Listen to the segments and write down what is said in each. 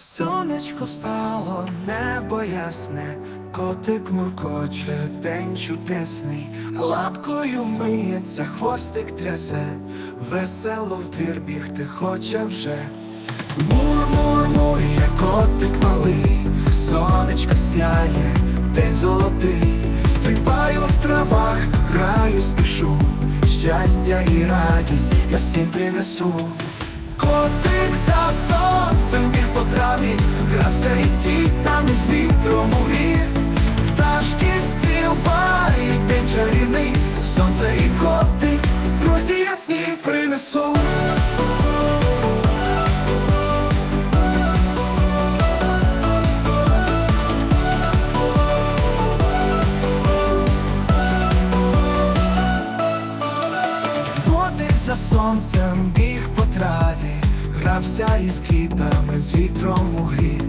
Сонечко встало, небо ясне, котик муркоче, день чудесний, лапкою миється, хвостик трясе, весело в двір бігти хоче вже. Мур, мур, мур, я котик малий, сонечко сяє, день золотий, стрибаю в травах, граю, спішу, щастя і радість я всім принесу. Котик за сонцем біг по траві, грався із квітами, з вітром у грі. Пташки співають, день чарівний, сонце і котик, друзі ясні принесу. За сонцем біг по траві, грався із квітами, з вітром у грі.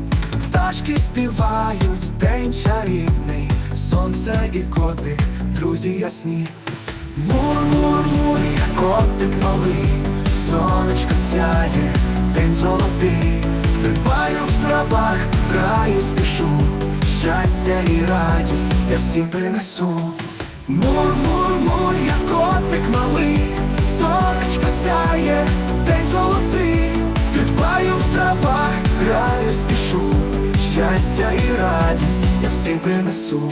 Пташки співають, день чарівний, сонце і котик, друзі ясні. Мур, мур, мур, котик малий, сонечко сяє, день золотий, стрибаю в травах, граю, спішу, щастя і радість я всім принесу. Мур, мур, мур, я котик малий, щастя і радість я всім принесу.